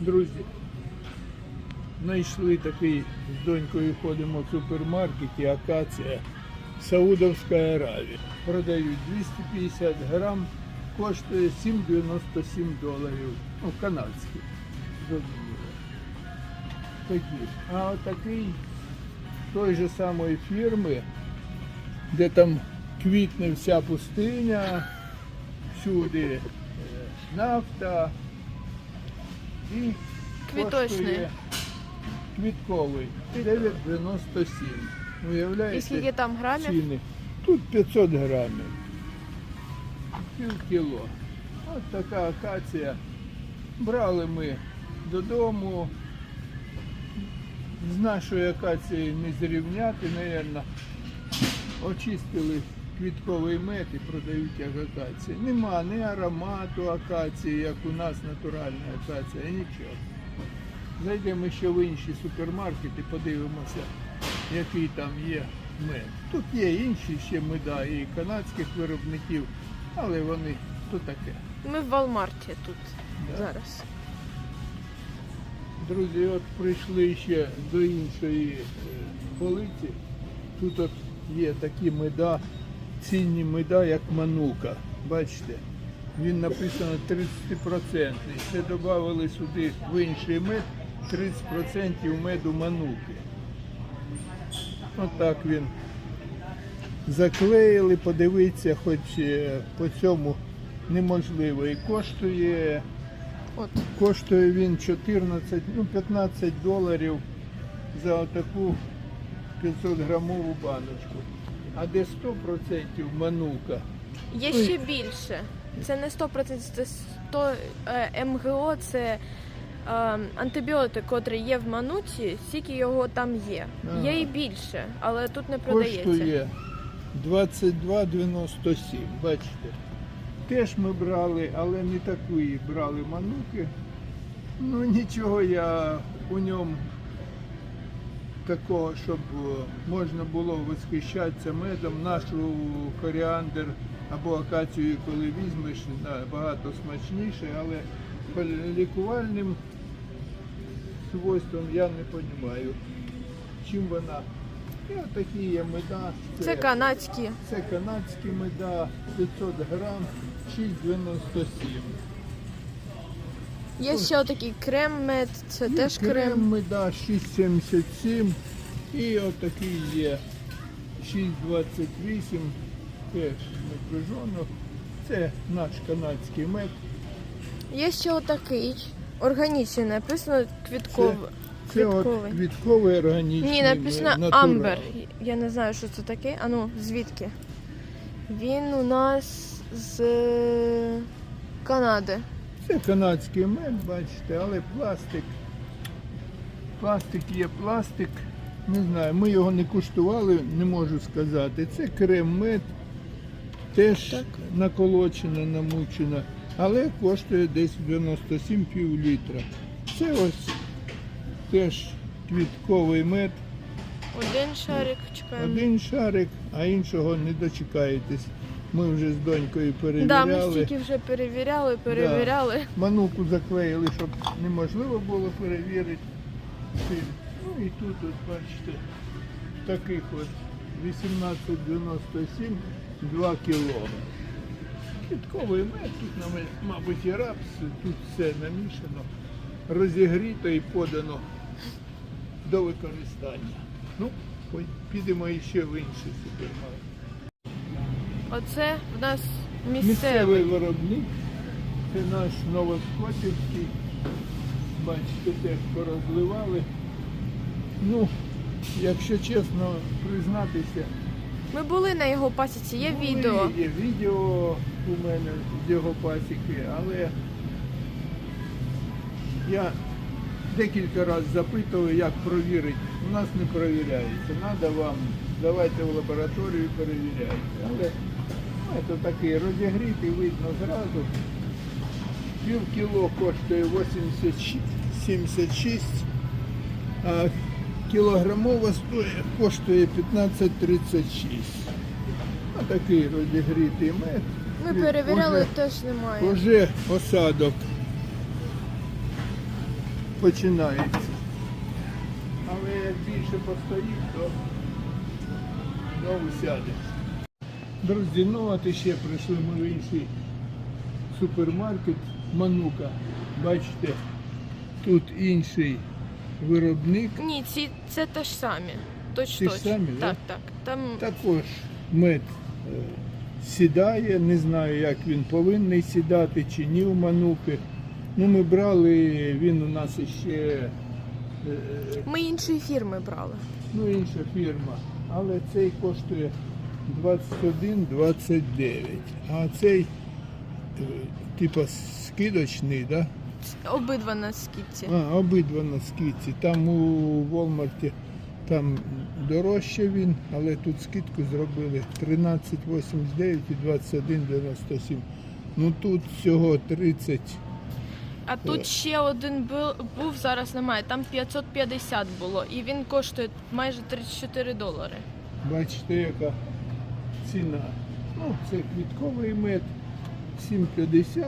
Друзі, знайшли такий з донькою ходимо в супермаркеті Акація Саудовська Аравія. Продають 250 грам, коштує 7,97 доларів. Ну, канадський. Такі. А отакий той же самої фірми, де там квітне вся пустиня, всюди е, нафта і Квіточний. коштує Квітковий 9,97. Уявляєте? І скільки там грамів? ціни? Тут 500 грамів. Пів кіло. От така акація. Брали ми додому. З нашої акації не зрівняти, мабуть. Очистили квітковий мед і продають як акація. Нема ні аромату акації, як у нас натуральна акація, нічого. Зайдемо ще в інші супермаркети, подивимося, який там є мед. Тут є інші ще меда і канадських виробників, але вони то таке. Ми в Walmart тут Да. зараз. Друзі, от прийшли ще до іншої е, полиці. Тут от є такі меда, цінні меда, як манука. Бачите, він написано 30%. Ще додали сюди в інший мед 30% меду мануки. Отак він заклеїли, подивитися, хоч е, по цьому неможливо. І коштує От. Коштує він 14, ну 15 доларів за отаку 500 грамову баночку. А де 100% манука, Є ще більше. Це не 100%, це 100 е, МГО, це е, антибіотик, котрий є в мануці, скільки його там є. Ага. Є і більше, але тут не продається. коштує 22,97. Бачите. Теж ми брали, але не такої брали мануки. Ну нічого я у ньому такого, щоб е, можна було восхищатися медом. Нашу коріандр або акацію, коли візьмеш, набагато смачніше, але лікувальним свойствам я не розумію, чим вона. І отакі є меда. Це канадські. Це канадські меда, 500 грам, 6,97. Є ще отакий крем-мед, це Ну, теж крем. меда 6,77 і отакий є 6,28, теж напряжено. Це наш канадський мед. Є ще отакий. Органічний написано квітковий. Це от Квітковий. квітковий органічний Ні, написано мед, натурал. Амбер. Я не знаю, що це таке. А ну, звідки? Він у нас з Канади. Це канадський мед, бачите, але пластик. Пластик є пластик. Не знаю, ми його не куштували, не можу сказати. Це крем-мед, теж Так. наколочена, намучена, але коштує десь 97 пів літра. Це ось теж квітковий мед. Один шарик чекаємо. Один шарик, а іншого не дочекаєтесь. Ми вже з донькою Да, ми стільки вже перевіряли, перевіряли. Мануку заклеїли, щоб неможливо було перевірити. Ну і тут, от, бачите, таких от 18,97 2 кіло. Квітковий мед, тут, мабуть, і рапс, тут все намішано, розігріто і подано до використання. Ну, підемо іще в інший супермаркет. Оце в нас Місцевий місцевий. виробник, це наш Новоскотівський. Бачите, теж порозливали. Ну, якщо чесно признатися, Ми були на його пасіці, є були- відео. Є відео у мене з його пасіки, але я декілька разів запитував, як провірити. У нас не провіряється. Треба вам, давайте в лабораторію перевіряйте. Але це такий розігрітий, видно зразу. Пів кіло коштує 80, 76, а кілограмова коштує 15,36. А такий розігрітий мед. Ми перевіряли, уже- теж немає. Уже осадок починається. Але як більше постоїть, то знову сяде. Друзі, ну от іще прийшли ми в інший супермаркет Манука. Бачите, тут інший виробник. Ні, ці це те ж самі. Точ, Ті ж точ. самі, да? так, так. Там Також мед е, сідає, не знаю, як він повинен сідати чи ні у мануки. Ну, ми брали, він у нас ще е, ми іншої фірми брали. ну, інша фірма, але цей коштує 21,29. А цей, е, типа, скидочний, да? Обидва на скидці. А, обидва на скидці. Там у Walmart там дорожче він, але тут скидку зробили 13,89 і 21,97. Ну тут всього 30. А Е. тут ще один був, зараз немає. Там 550 було, і він коштує майже 34 долари. Бачите, яка ціна. Ну, це квітковий мед 7,50.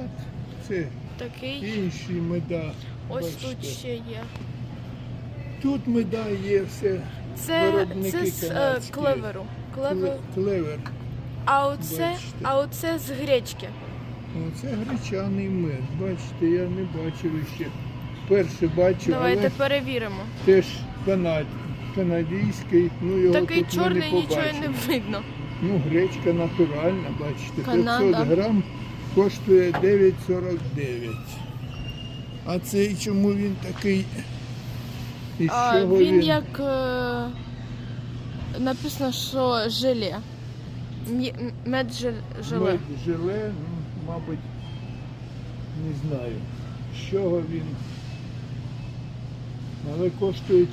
Це Такий. інші меда. Ось Бачите. тут ще є. Тут меда є все. Це, це з е, канадські. клеверу. Клевер. Клевер. А оце, Бачите. а оце з гречки. Оце гречаний мед. Бачите, я не бачив ще. Перше бачу, Давайте але перевіримо. теж канад, канадійський. Ну, його Такий тут ми чорний не нічого побачимо. не видно. Ну, гречка натуральна, бачите. Канада. 500 грам коштує 9,49. А цей чому він такий? І А, чого він як е, написано, що желе. М'є- м- Мед жел- желе. Мед желе, ну, мабуть, не знаю, з чого він. Але коштує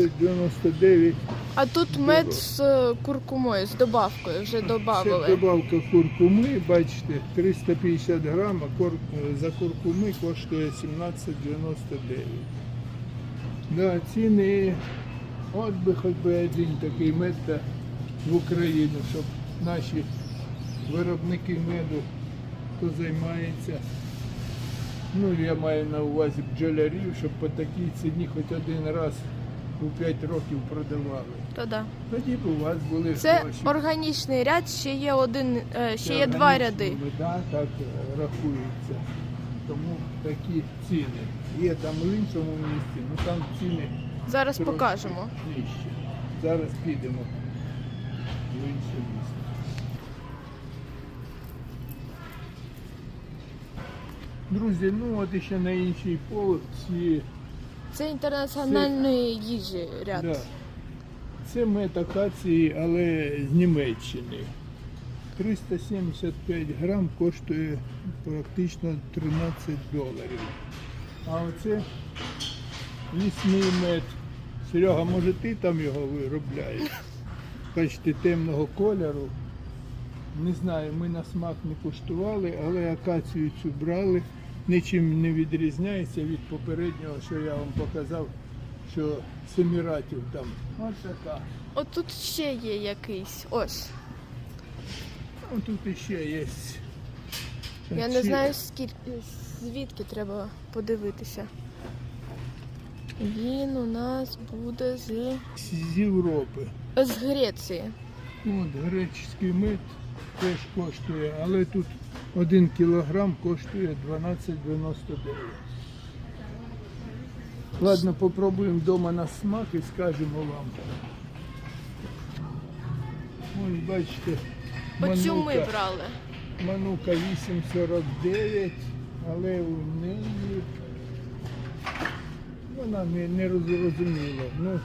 14,99. А тут мед з е, куркумою, з добавкою, вже Це додавали. добавка куркуми, бачите, 350 грам, а кур- за куркуми коштує 17,99. Да, ціни, от би хоч би один такий мед та в Україну, щоб наші виробники меду, хто займається, ну я маю на увазі бджолярів, щоб по такій ціні хоч один раз у 5 років продавали. То да. Тоді б у вас були Це гроші. органічний ряд, ще є один, е, ще є два ряди. Вода так е, рахується. Тому такі ціни. Є там в іншому місці, ну там ціни Зараз трошки покажемо. нижче. Зараз підемо в інше місце. Друзі, ну от іще на іншій полці. Це інтернаціональної їжі ряд. Да. Це мед акації, але з Німеччини. 375 грам коштує практично 13 доларів. А оце лісний мед. Серега, може ти там його виробляєш? Бачите, темного кольору. Не знаю, ми на смак не куштували, але акацію цю брали. Нічим не відрізняється від попереднього, що я вам показав, що семіратів там. Ось така. От тут ще є якийсь. Ось. Ну, тут іще є. Я не знаю скільки звідки треба подивитися. Він у нас буде з, З Європи. з Греції. От греческий мед теж коштує, але тут один кілограм коштує 12,99. Ладно, попробуємо вдома на смак і скажемо вам. Ось бачите, Оцю ми манука, брали. манука 8,49, але у неї вона не, не розуміла. Ну,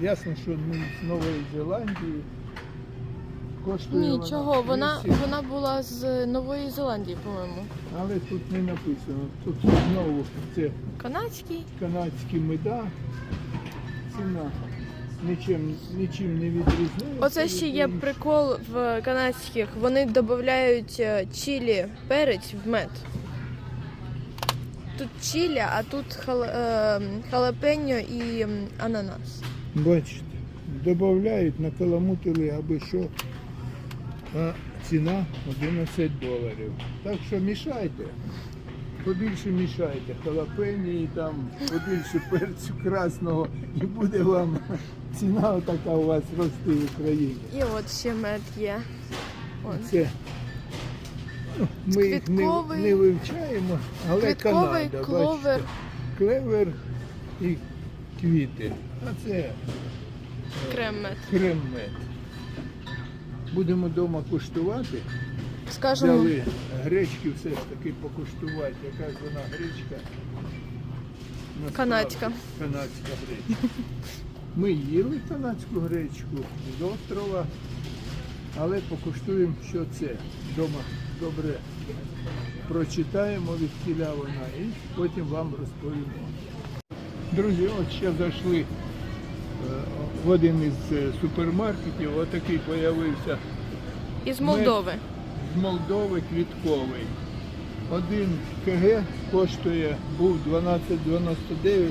ясно, що ну, з Нової Зеландії. Коштує Ні, чого? Вона, 8, вона була з Нової Зеландії, по-моєму. Але тут не написано. Тут знову це Канадський. канадські меда. Ціна нічим, нічим не відрізняється. Оце ще є прикол в канадських. Вони додають е, чилі перець в мед. Тут чилі, а тут хал, е, халапеньо і м, ананас. Бачите, додають, накаламутили аби що. А ціна 11 доларів. Так що мішайте. побільше мішайте халапені, там побільше перцю красного, і буде вам ціна така у вас рости в Україні. І от ще мед є. Он. Це ну, ми їх не, Квітковий- не вивчаємо, але Квітковий Канада, кловер. бачите, клевер і квіти. А це Крем мед. крем-мед. Будемо вдома куштувати. Скажемо, Взяли гречки все ж таки покуштувати. Яка ж вона гречка? Насправді, Канадська. Канадська гречка. Ми їли канадську гречку з острова, але покуштуємо, що це. Вдома добре прочитаємо від кіля вона і потім вам розповімо. Друзі, от ще зайшли в один із е, супермаркетів, отакий появився із Молдови. з Молдови квітковий. Один КГ коштує, був 12,99,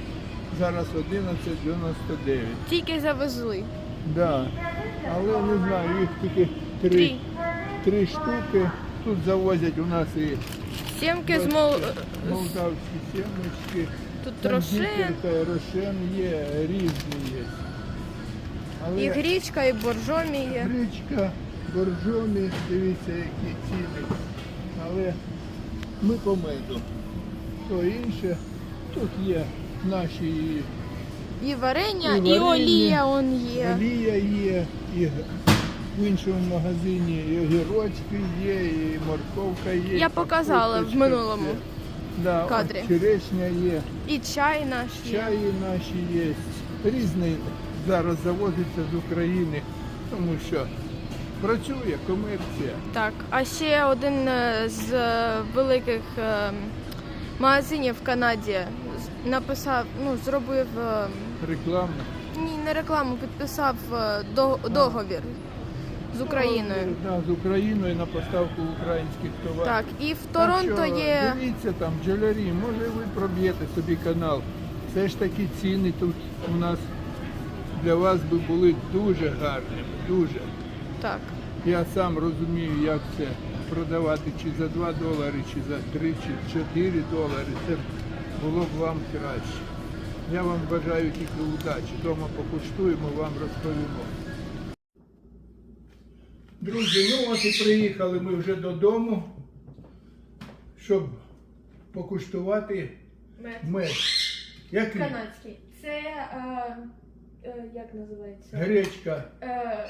зараз 11,99. Тільки завезли. Да. Але не знаю, їх тільки три, Три. три штуки. Тут завозять у нас і Сімки з мол... молдавські сімочки. Тут гіперка, рошен є, різні є. Але і грічка, і боржомі є. Гречка, боржомі, дивіться, які ціни. Але ми по меду. То інше. Тут є наші і І варення, І і, олія он є. олія є, і в іншому магазині і огірочки є, і морковка є. Я показала в минулому все. Да, от кадрі. черешня є, І чай наш є. чаї наші є. Різний зараз завозиться з України, тому що працює комерція. Так, а ще один е, з е, великих е, магазинів в Канаді з- написав, ну, зробив е, Реклама. ні, не рекламу, підписав е, до- договір з Україною. Да, з Україною на поставку українських товарів. Так, і в Так Торонто що, є. Дивіться там, джолярі, може ви проб'єте собі канал. Все ж таки ціни тут у нас для вас би були дуже гарними, дуже. Так. Я сам розумію, як це продавати чи за 2 долари, чи за 3, чи 4 долари. Це було б вам краще. Я вам бажаю тільки удачі. Дома покуштуємо, вам розповімо. Друзі, ну от і приїхали ми вже додому, щоб покуштувати мед. Який? Канадський. Це е, е, як називається? Гречка. Е,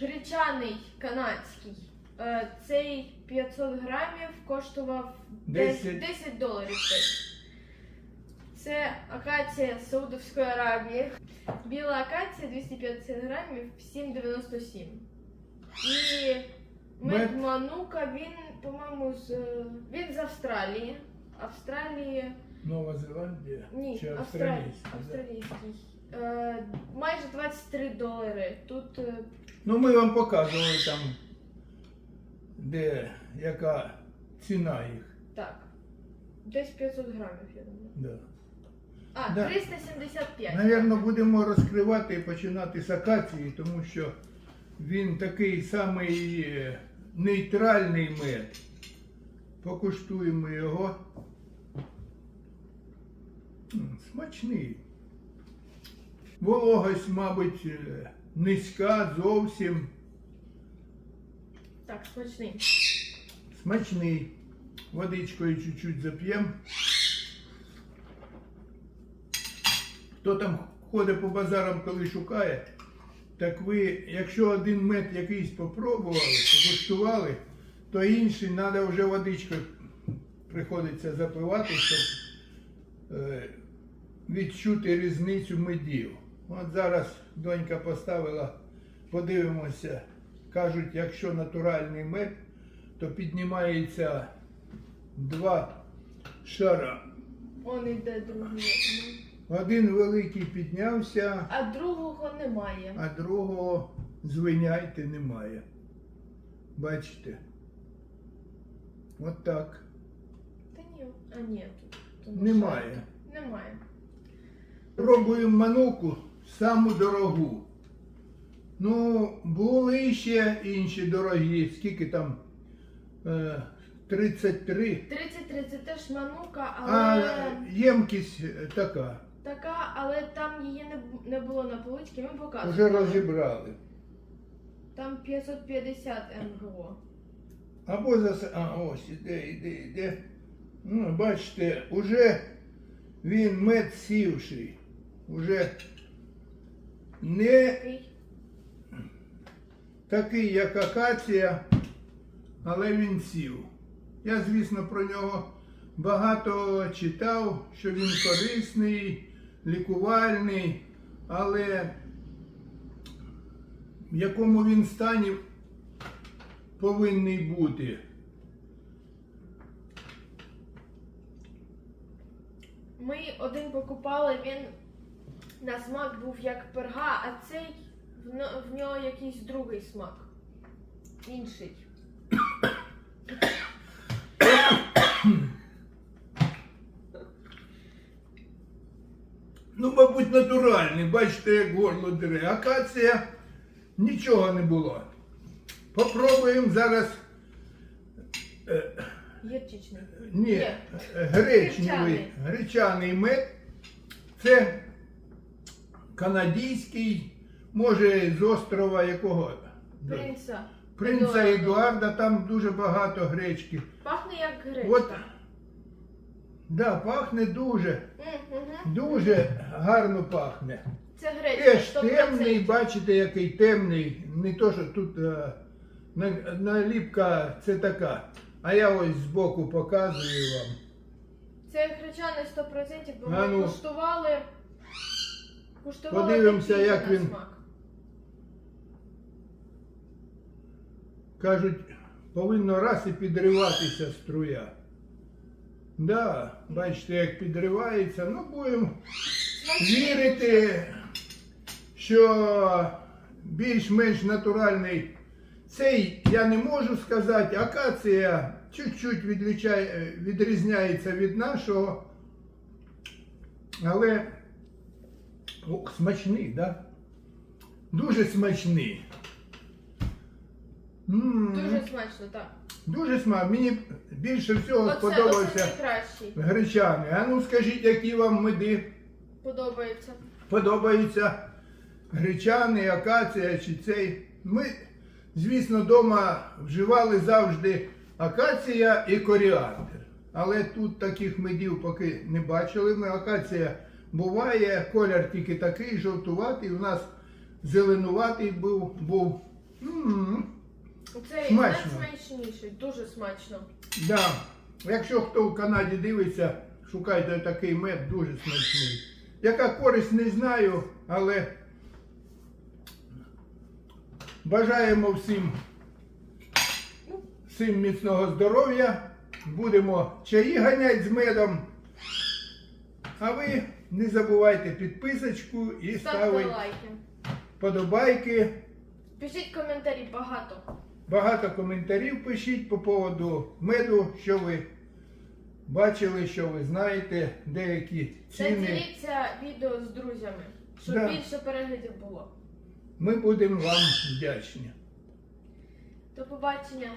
гречаний канадський. Е, цей 500 грамів коштував 10, 10. 10 доларів. десь. Це акація з Саудовської Аравії. Біла акація 250 грамів 7,97. І мед Мед. манука, він, по-моєму, з він з Австралії. Австралії. Нова Зеландія Ні, чи австралійський. австралійська? да? австралійський. Е, майже 23 долари. Тут е, Ну, ми вам показували там, де яка ціна їх. так. Десь 500 грамів, я думаю. Да. А, Да. 375. Навірно, будемо розкривати і починати з акації, тому що він такий самий е, нейтральний мед. Покуштуємо його. Смачний. Вологость, мабуть, е, низька зовсім. Так, смачний. Смачний. Водичкою чуть-чуть зап'ємо. Хто там ходить по базарам, коли шукає, так ви, якщо один мед якийсь попробували, покуштували, то інший треба вже водичкою приходиться запивати, щоб е, відчути різницю медів. От зараз донька поставила, подивимося, кажуть, якщо натуральний мед, то піднімається два шара. Он іде другий. Один великий піднявся, А другого немає. а другого звиняйте немає. Бачите? От так. Та ні. А ні, тут. Немає. Немає. Пробуємо мануку саму дорогу. Ну, були ще інші дорогі, скільки там е, 33, 33 це теж манука, а але ємкість е, така. Така, але там її не, бу- не було на поличці, ми Вже розібрали. Там 550 МГО. Або за а ось іде, іде, іде. Ну, бачите, уже він мед сівший. Уже не Такий. такий, як акація, але він сів. Я, звісно, про нього багато читав, що він корисний, лікувальний, але в якому він стані повинний бути. Ми один покупали, він на смак був як перга, а цей в, нього якийсь другий смак. Інший. Ну, мабуть, натуральний. Бачите, як горло дере. Акація нічого не було. Попробуємо зараз. е, Гірчичний. Ні, Є. гречневий, Гречаний. гречаний мед. Це канадійський, може з острова якого? Принца. Принца Едуарда. Едуарда, там дуже багато гречки. Пахне як гречка. От, да, пахне дуже, дуже гарно пахне. Це гречка. Теж 100%. темний, бачите, який темний. Не то, що тут е, на- наліпка це така. А я ось збоку показую вам. Це гречаний 100%, бо А ми ну. куштували. Куштували Подивимося, такий як на він. смак. Кажуть, повинно раз і підриватися струя. Да, бачите, як підривається. Ну, будемо вірити, що більш-менш натуральний. Цей я не можу сказати, акація чуть-чуть відрізняється від нашого, але ох, смачний, да? Дуже смачний. М, Дуже смачно, так. Дуже смачний. Мені більше всього Оце, оце сподобався найкращий. гречаний. А ну скажіть, які вам меди? Подобається. подобається гречаний, акація чи цей. Ми, звісно, вдома вживали завжди акація і коріандр. Але тут таких медів поки не бачили. Ми акація буває, колір тільки такий, жовтуватий. У нас зеленуватий був. був. М, Цей Смачно. найсмачніший, дуже смачно. Да. Якщо хто в Канаді дивиться, шукайте такий мед дуже смачний. Яка користь не знаю, але бажаємо всім, всім міцного здоров'я. Будемо чаї ганяти з медом. А ви не забувайте підписочку і Ставте ставити лайки. подобайки. Пишіть коментарі багато. Багато коментарів пишіть по поводу меду, що ви бачили, що ви знаєте, деякі Та ціни. діліться відео з друзями, щоб Да. більше переглядів було. Ми будемо вам вдячні. До побачення.